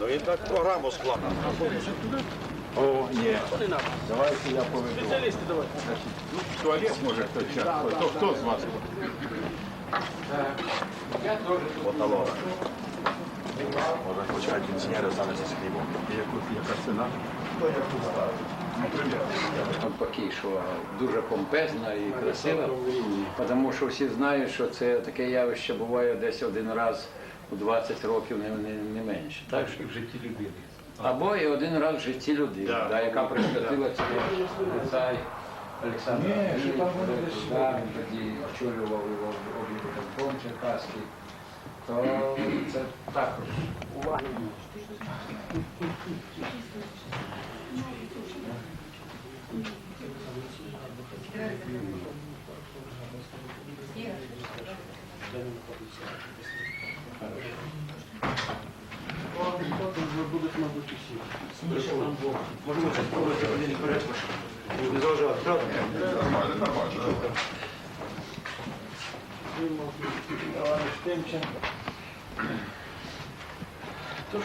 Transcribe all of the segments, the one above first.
Ну він так програму складав. О, ні. Давайте я поведу. Спеціалісти давай. Значить, ну, туалет може хтось час. Хто, хто з вас? Поталора. Може почекати інженери зараз з хлібом. Яка ціна? Навпаки, що дуже помпезна і красива, тому що всі знають, що це таке явище буває десь один раз у 20 років, не, не, не менше. Так? в житті людини. Або і один раз в житті людини, Да. да, яка присвятила цього цар Олександр. Ні, що там Ілліч, вони десь да, він тоді очолював його обліком Черкаський. То це також увага. Вже будуть? Нормально,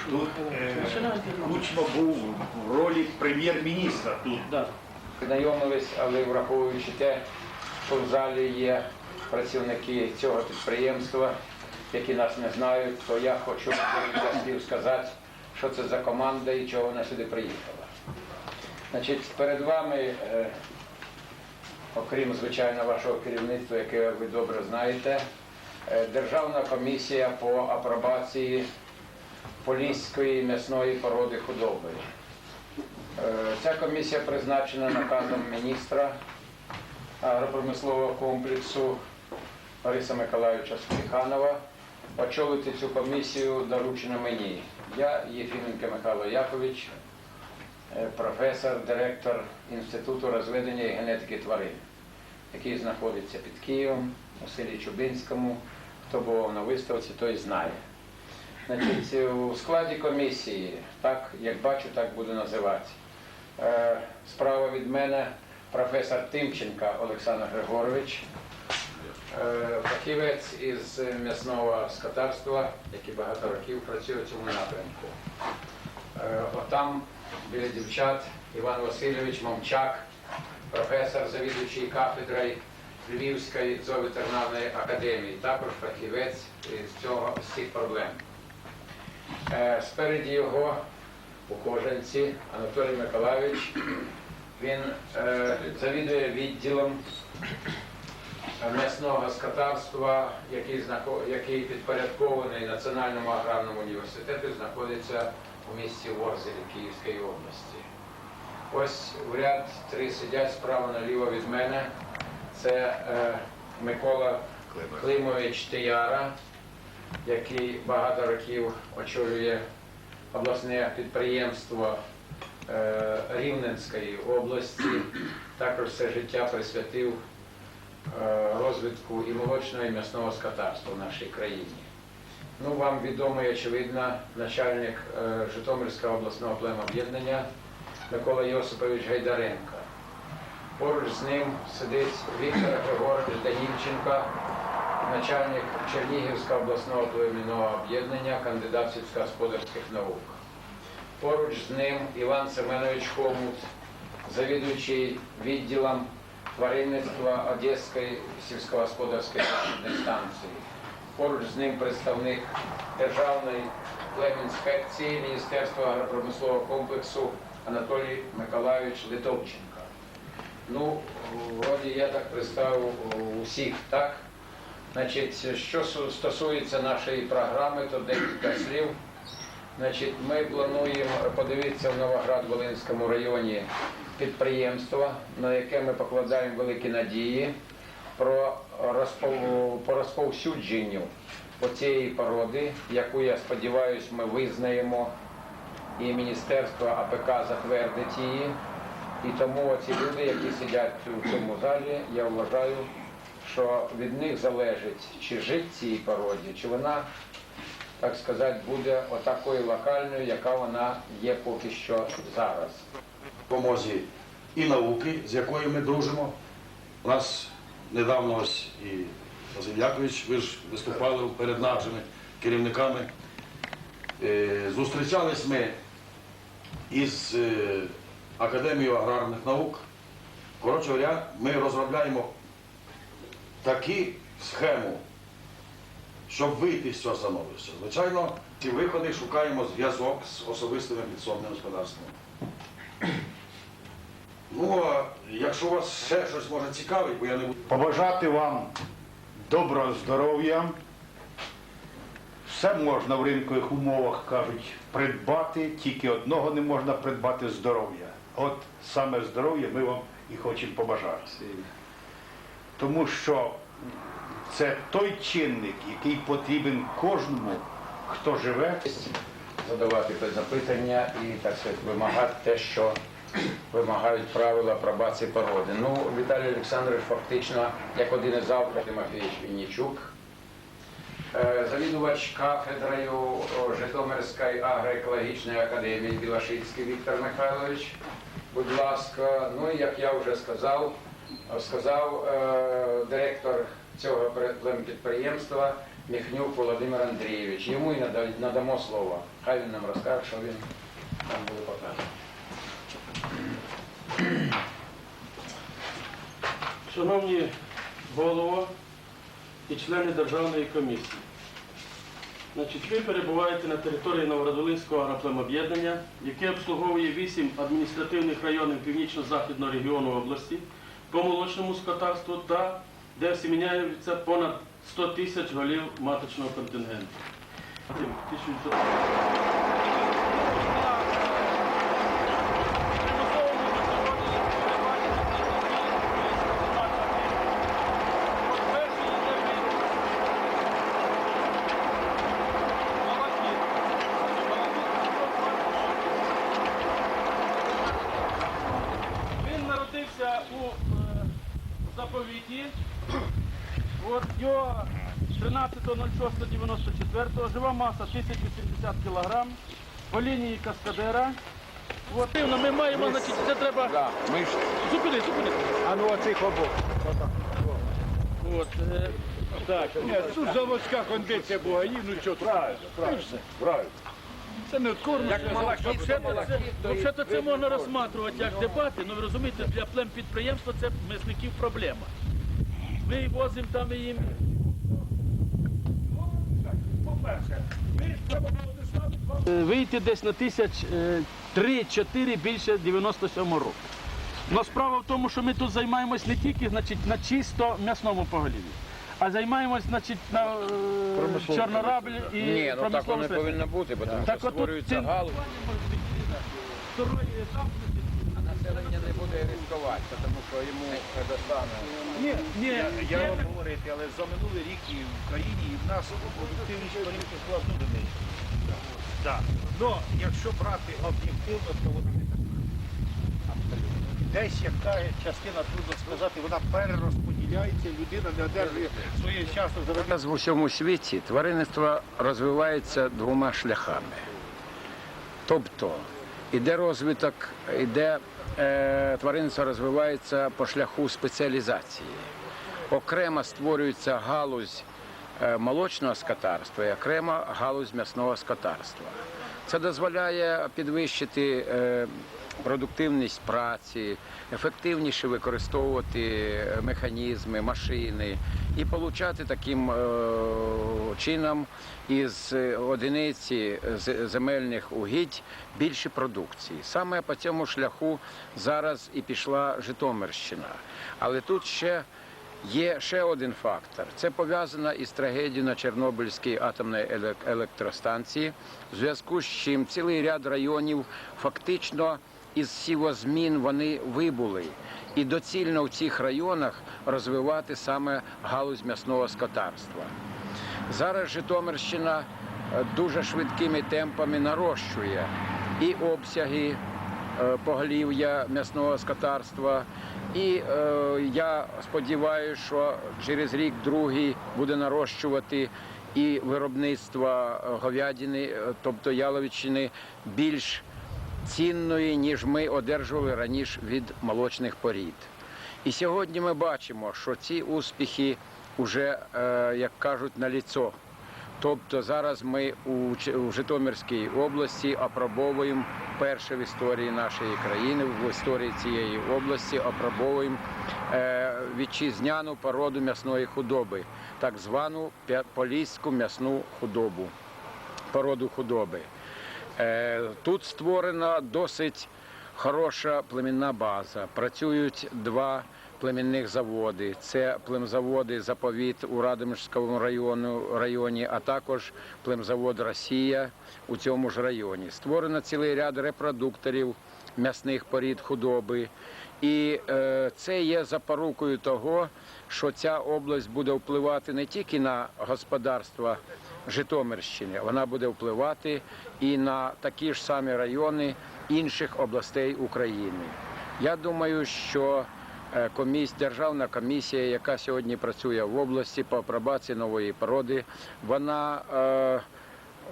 Тут. Кучма був в ролі прем'єр-міністра тут. Знайомились, але враховуючи те, що в залі є працівники цього підприємства, які нас не знають, то я хочу слів сказати, що це за команда і чого вона сюди приїхала. Значить, перед вами, е, окрім звичайно вашого керівництва, яке ви добре знаєте, е, Державна комісія по апробації поліської м'ясної породи худоби. Е, Ця комісія призначена наказом міністра агропромислового комплексу Бориса Миколаївича Суліханова. Очолити цю комісію доручено мені. Я, Єфіменко Михайло Якович, е, професор, директор Інституту розведення і генетики тварин, який знаходиться під Києвом у селі Чубинському. Хто був на виставці, той знає. Значить, у складі комісії, так як бачу, так буду називати. Е, Справа від мене професор Тимченка Олександр Григорович, е, фахівець із м'ясного скотарства, який багато років працює в цьому напрямку. Е, Отам біля дівчат Іван Васильович Момчак, професор, завідуючий кафедрою Львівської зооветеринарної академії, також фахівець з цього з цих проблем. Е, Спереді його у кожанці Анатолій Миколаївич. Він е, завідує відділом м'ясного господарства, який, який підпорядкований Національному аграрному університету, знаходиться у місті Ворзелі Київської області. Ось в ряд три сидять справа наліво від мене. Це е, Микола Климович Тияра, який багато років очолює обласне підприємство е, Рівненської області, також все життя присвятив розвитку і молочного, і м'ясного скотарства в нашій країні. Ну, вам відомий, очевидно, начальник е, Житомирського обласного племоб'єднання Микола Йосипович Гайдаренко. Поруч з ним сидить Віктор Григорович Данільченко, начальник Чернігівського обласного племінного об'єднання, кандидат сільськогосподарських наук. Поруч з ним Іван Семенович Хомут, завідуючий відділом тваринництва Одеської сільськогосподарської станції. Поруч з ним представник Державної племінспекції Міністерства агропромислового комплексу Анатолій Миколайович Литовченко. Ну, вроді я так представив усіх, так? Значить, що стосується нашої програми, то декілька слів. Значить, ми плануємо подивитися в Новоград-Волинському районі підприємство, на яке ми покладаємо великі надії про розпов- по розповсюдженню оцієї породи, яку, я сподіваюся, ми визнаємо, і Міністерство АПК затвердить її. І тому оці люди, які сидять у цьому залі, я вважаю, що від них залежить, чи жить цій породі, чи вона, так сказати, буде отакою локальною, яка вона є поки що зараз. допомозі і науки, з якою ми дружимо. У нас недавно ось і Василь Якович, ви ж виступали перед нашими керівниками. Е, Зустрічались ми із е, Академією аграрних наук. Коротше говоря, ми розробляємо таку схему, щоб вийти з цього становища. Звичайно, ці виходи шукаємо зв'язок з особистими підсобними господарствами. Ну, а якщо вас ще щось може цікавить, бо я не буду. Побажати вам доброго здоров'я. Все можна в ринкових умовах, кажуть, придбати, тільки одного не можна придбати здоров'я. От саме здоров'я ми вам і хочемо побажати. Тому що це той чинник, який потрібен кожному, хто живе. задавати запитання і так сказати, вимагати те, що вимагають правила пробації породи. Ну, Віталій Олександрович фактично, як один із авторів Тимофійович Вінничук, е, завідувач кафедрою Житомирської агроекологічної академії Білашицький Віктор Михайлович. Будь ласка, ну і як я вже сказав, сказав е, директор цього підприємства Міхнюк Володимир Андрійович. Йому і надамо слово. Хай він нам розкаже, що він нам буде показувати. Шановні голово і члени Державної комісії, значить, ви перебуваєте на території Новоградолинського агроплемоб'єднання, яке обслуговує 8 адміністративних районів північно-західного регіону області по молочному скотарству та де всіміняється понад 100 тисяч голів маточного контингенту. 1900 Він народився у е, заповіті. От його 13.06.94, жива маса 1080 кг, по лінії каскадера. От, ну, ми маємо, значить, це треба. Зупини, зупини. А ну оцих обох. От, е, так. Ні, тут заводська кондиція була, і ну що правильно, правильно, правильно. Це не откормлено. Взагалі це можна розсматривати як дебати, ну ви розумієте, для плем підприємства це мисників проблема. Ми возимо там і їм. Вийти десь на тисяч е, три-чотири більше 97 року. Но справа в тому, що ми тут займаємось не тільки значить, на чисто м'ясному поголів'ї, а займаємось значить, на е, чорнораблі і Ні, ну так воно не повинно бути, тому що отут створюється галузь, Второй етап, а населення не буде ризикувати, тому що йому достане. Ні, ні, Я є вам говорити, але за минулий рік і в країні, і в нас продуктивність корівки була дуже нижча. Так. Ну, якщо брати об'єктивно, то вони не так. Десь яка частина, трудно сказати, вона перерозподіляється, людина не одержує своє часу заробітку. Зараз в усьому світі тваринництво розвивається двома шляхами. Тобто іде розвиток, іде тваринництво розвивається по шляху спеціалізації. Окремо створюється галузь е, молочного скотарства і окремо галузь м'ясного скотарства. Це дозволяє підвищити е, продуктивність праці, ефективніше використовувати е, механізми, машини і отримати таким е, чином із одиниці з- земельних угідь більше продукції. Саме по цьому шляху зараз і пішла Житомирщина. Але тут ще Є ще один фактор. Це пов'язано із трагедією на Чорнобильській атомній еле- електростанції, в зв'язку з чим цілий ряд районів фактично із сівозмін вони вибули. І доцільно в цих районах розвивати саме галузь м'ясного скотарства. Зараз Житомирщина е, дуже швидкими темпами нарощує і обсяги е, поголів'я м'ясного скотарства. І е, я сподіваюся, що через рік другий буде нарощувати і виробництво е, говядини, тобто яловичини, більш цінної, ніж ми одержували раніше від молочних порід. І сьогодні ми бачимо, що ці успіхи вже, е, як кажуть, на ліцо. Тобто зараз ми у, Житомирській області опробовуємо перше в історії нашої країни, в історії цієї області опробовуємо е, вітчизняну породу м'ясної худоби, так звану поліську м'ясну худобу, породу худоби. Е, Тут створена досить хороша племінна база. Працюють два племінних заводи. Це племзаводи Заповіт у Радомирському району, районі, а також племзавод Росія у цьому ж районі. Створено цілий ряд репродукторів м'ясних порід худоби. І е, це є запорукою того, що ця область буде впливати не тільки на господарства Житомирщини, вона буде впливати і на такі ж самі райони інших областей України. Я думаю, що е, коміс... державна комісія, яка сьогодні працює в області по апробації нової породи, вона е,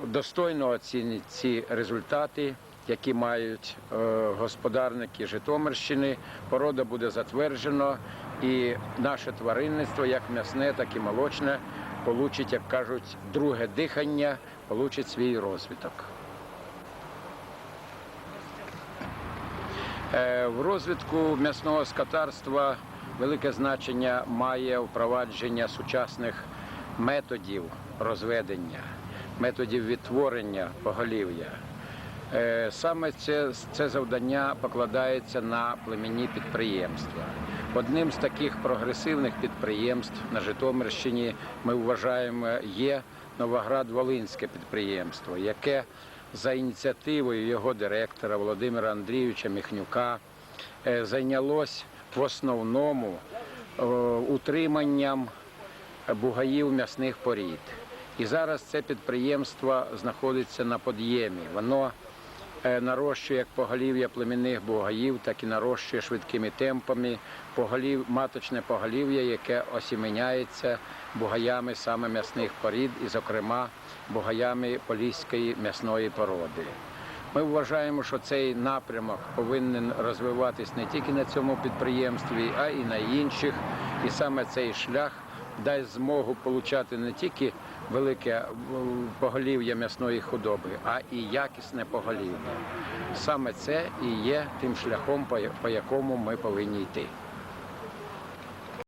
достойно оцінить ці результати, які мають е, господарники Житомирщини. Порода буде затверджена, і наше тваринництво, як м'ясне, так і молочне, получить, як кажуть, друге дихання, получить свій розвиток. Е, В розвитку м'ясного скотарства велике значення має впровадження сучасних методів розведення, методів відтворення поголів'я. Е, Саме це, це завдання покладається на племінні підприємства. Одним з таких прогресивних підприємств на Житомирщині ми вважаємо є Новоград-Волинське підприємство, яке за ініціативою його директора Володимира Андрійовича Міхнюка е, зайнялось в основному е, утриманням бугаїв м'ясних порід. І зараз це підприємство знаходиться на під'ємі. Воно нарощує як поголів'я племінних бугаїв, так і нарощує швидкими темпами поголів, маточне поголів'я, яке осіменяється бугаями саме м'ясних порід, і, зокрема, бугаями поліської м'ясної породи. Ми вважаємо, що цей напрямок повинен розвиватись не тільки на цьому підприємстві, а і на інших. І саме цей шлях дасть змогу получати не тільки велике поголів'я м'ясної худоби, а і якісне поголів'я. Саме це і є тим шляхом, по якому ми повинні йти.